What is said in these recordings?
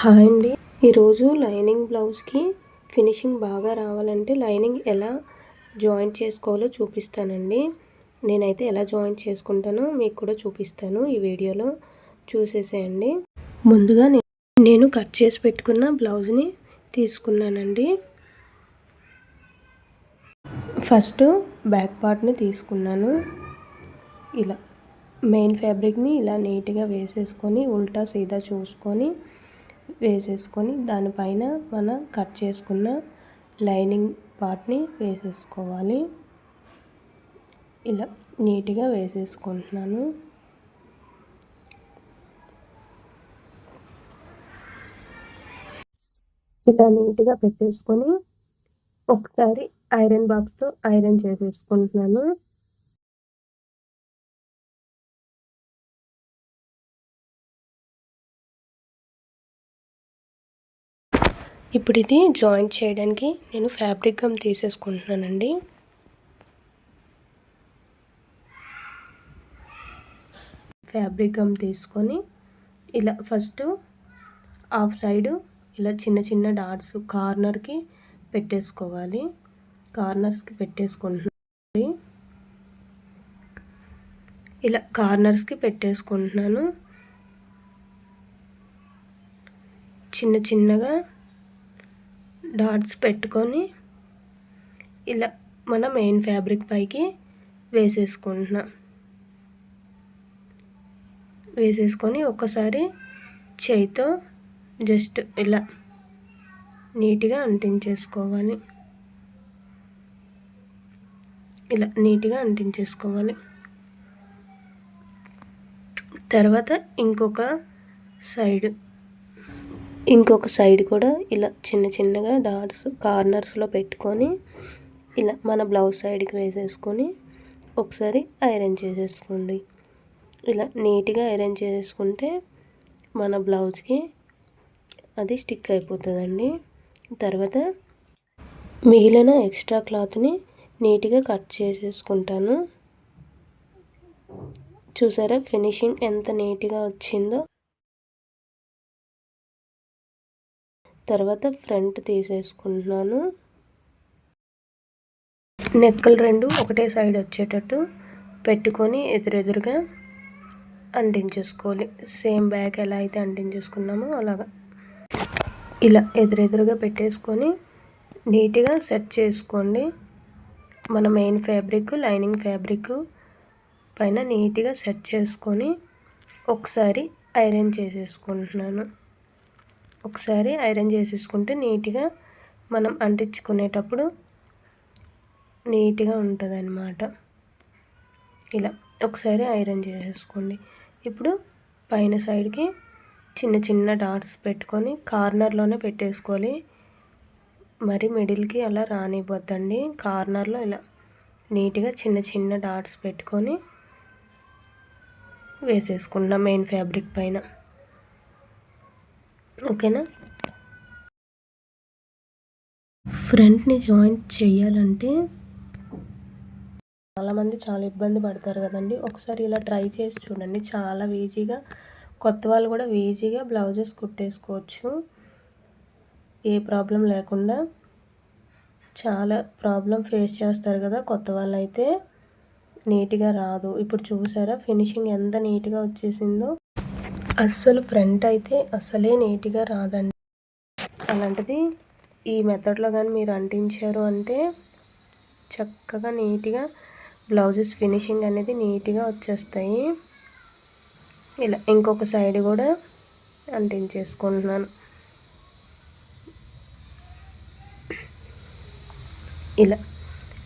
Hi అండి. ఈరోజు lining బ్లౌజ్కి ఫినిషింగ్ బాగా రావాలంటే లైనింగ్ ఎలా జాయింట్ చేసుకోవాలో చూపిస్తానండి. నేనైతే ఎలా జాయింట్ చేసుకుంటానో మీకు కూడా చూపిస్తాను ఈ వీడియోలో. చూసేసేయండి. ముందుగా నేను కట్ చేసి పెట్టుకున్న బ్లౌజ్ని తీసుకున్నానండి. ఫస్ట్ బ్యాక్ పార్ట్ని తీసుకున్నాను. ఇలా మెయిన్ ఫ్యాబ్రిక్ని ఇలా నీట్గా వేసేసుకొని ఉల్టా సీదా చూసుకొని వేసేసుకొని దానిపైన మనం కట్ చేసుకున్న లైనింగ్ పార్ట్ని వేసేసుకోవాలి. ఇలా నీట్గా వేసేసుకుంటున్నాను. ఇలా నీట్గా పెట్టేసుకొని ఒకసారి ఐరన్ బాక్స్తో ఐరన్ చేసేసుకుంటున్నాను. ఇప్పుడు ఇది జాయింట్ చేయడానికి నేను ఫ్యాబ్రిక్ గమ్ తీసేసుకుంటున్నానండి. ఫ్యాబ్రిక్ గమ్ తీసుకొని ఇలా ఫస్ట్ ఆఫ్ సైడు ఇలా చిన్న చిన్న డాట్స్ కార్నర్కి పెట్టేసుకోవాలి. కార్నర్స్కి పెట్టేసుకుంటున్నాను ఇలా కార్నర్స్కి పెట్టేసుకుంటున్నాను. చిన్న చిన్నగా డాట్స్ పెట్టుకొని ఇలా మన మెయిన్ ఫ్యాబ్రిక్ పైకి వేసేసుకుంటున్నా. వేసేసుకొని ఒక్కసారి చేయితో జస్ట్ ఇలా నీట్గా అంటించేసుకోవాలి. ఇలా నీట్గా అంటించేసుకోవాలి. తర్వాత ఇంకొక సైడ్ ఇంకొక సైడ్ కూడా ఇలా చిన్న చిన్నగా డాట్స్ కార్నర్స్లో పెట్టుకొని ఇలా మన బ్లౌజ్ సైడ్కి వేసేసుకొని ఒకసారి ఐరన్ చేసేసుకోండి. ఇలా నీట్గా ఐరన్ చేసేసుకుంటే మన బ్లౌజ్కి అది స్టిక్ అయిపోతుందండి. తర్వాత మిగిలిన ఎక్స్ట్రా క్లాత్ని నీట్గా కట్ చేసేసుకుంటాను. చూసారా? ఫినిషింగ్ ఎంత నీట్గా వచ్చిందో తర్వాత ఫ్రంట్ తీసేసుకుంటున్నాను. నెక్కలు రెండు ఒకటే సైడ్ వచ్చేటట్టు పెట్టుకొని ఎదురెదురుగా అంటించేసుకోవాలి. సేమ్ బ్యాగ్ ఎలా అయితే అంటించేసుకున్నామో అలాగా. ఇలా ఎదురెదురుగా పెట్టేసుకొని నీట్గా సెట్ చేసుకోండి. మన మెయిన్ ఫ్యాబ్రిక్ లైనింగ్ ఫ్యాబ్రిక్ పైన నీట్గా సెట్ చేసుకొని ఒకసారి ఐరన్ చేసేసుకుంటున్నాను. ఒకసారి ఐరన్ చేసేసుకుంటే నీట్గా మనం అంటించుకునేటప్పుడు నీట్గా ఉంటుంది అన్నమాట ఇలా ఒకసారి ఐరన్ చేసేసుకోండి. ఇప్పుడు పైన సైడ్కి చిన్న చిన్న డాట్స్ పెట్టుకొని కార్నర్లోనే పెట్టేసుకోవాలి. మరి మిడిల్కి అలా రానివ్వద్దండి. కార్నర్లో ఇలా నీట్గా చిన్న చిన్న డాట్స్ పెట్టుకొని వేసేసుకున్నాం మెయిన్ ఫ్యాబ్రిక్ పైన. ఓకేనా? ఫ్రంట్ని జాయింట్ చేయాలంటే చాలామంది చాలా ఇబ్బంది పడతారు కదండి. ఒకసారి ఇలా ట్రై చేసి చూడండి. చాలా ఈజీగా కొత్త వాళ్ళు కూడా ఈజీగా బ్లౌజెస్ కుట్టేసుకోవచ్చు. ఏ ప్రాబ్లం లేకుండా చాలా ప్రాబ్లం ఫేస్ చేస్తారు కదా కొత్త వాళ్ళు అయితే నీట్గా రాదు. ఇప్పుడు చూసారా? ఫినిషింగ్ ఎంత నీట్గా వచ్చేసిందో. అస్సలు ఫ్రంట్ అయితే అసలే నీట్గా రాదండి. అలాంటిది ఈ మెథడ్లో కానీ మీరు అంటించారు అంటే చక్కగా నీట్గా బ్లౌజెస్ ఫినిషింగ్ అనేది నీట్గా వచ్చేస్తాయి. ఇలా ఇంకొక సైడ్ కూడా అంటించేసుకుంటున్నాను. ఇలా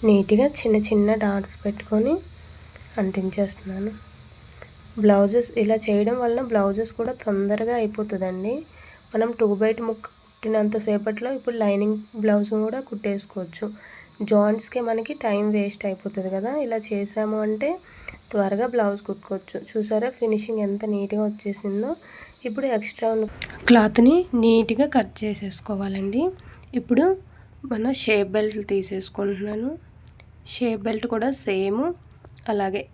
నీట్గా చిన్న చిన్న డాట్స్ పెట్టుకొని అంటించేస్తున్నాను. బ్లౌజెస్ ఇలా చేయడం వలన బ్లౌజెస్ కూడా తొందరగా అయిపోతుందండి. మనం టూ బైట్ ముక్క కుట్టినంత సేపట్లో ఇప్పుడు లైనింగ్ బ్లౌజ్ కూడా కుట్టేసుకోవచ్చు. జాయింట్స్కి మనకి టైం వేస్ట్ అయిపోతుంది కదా. ఇలా చేసాము అంటే త్వరగా బ్లౌజ్ కుట్టుకోవచ్చు. చూసారా? ఫినిషింగ్ ఎంత నీట్గా వచ్చేసిందో. ఇప్పుడు ఎక్స్ట్రా క్లాత్ని నీట్గా కట్ చేసేసుకోవాలండి. ఇప్పుడు మన షేప్ బెల్ట్ తీసేసుకుంటున్నాను. షేప్ బెల్ట్ కూడా సేమ్ అలాగే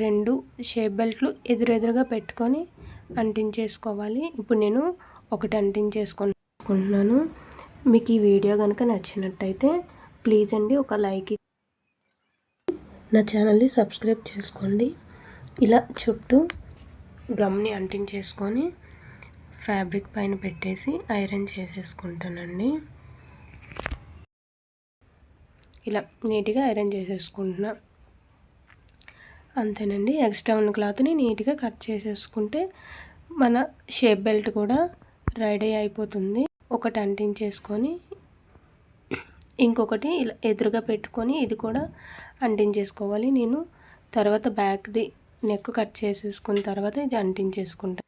రెండు షేప్ బెల్ట్లు ఎదురెదురుగా పెట్టుకొని అంటించేసుకోవాలి. ఇప్పుడు నేను ఒకటి అంటించేసుకుంటున్నాను. మీకు ఈ వీడియో కనుక నచ్చినట్టయితే ప్లీజ్ అండి ఒక లైక్ నా ఛానల్ని సబ్స్క్రైబ్ చేసుకోండి. ఇలా చుట్టూ గమ్ని అంటించేసుకొని ఫ్యాబ్రిక్ పైన పెట్టేసి ఐరన్ చేసేసుకుంటానండి. ఇలా నీట్గా ఐరన్ చేసేసుకుంటున్నా. అంతేనండి. ఎక్స్ట్రా ఉన్న క్లాత్ని నీట్గా కట్ చేసేసుకుంటే మన షేప్ బెల్ట్ కూడా రెడీ అయిపోతుంది. ఒకటి అంటించేసుకొని ఇంకొకటి ఇలా ఎదురుగా పెట్టుకొని ఇది కూడా అంటించేసుకోవాలి. నేను తర్వాత బ్యాక్ది నెక్ కట్ చేసేసుకున్న తర్వాత ఇది అంటించేసుకుంటాను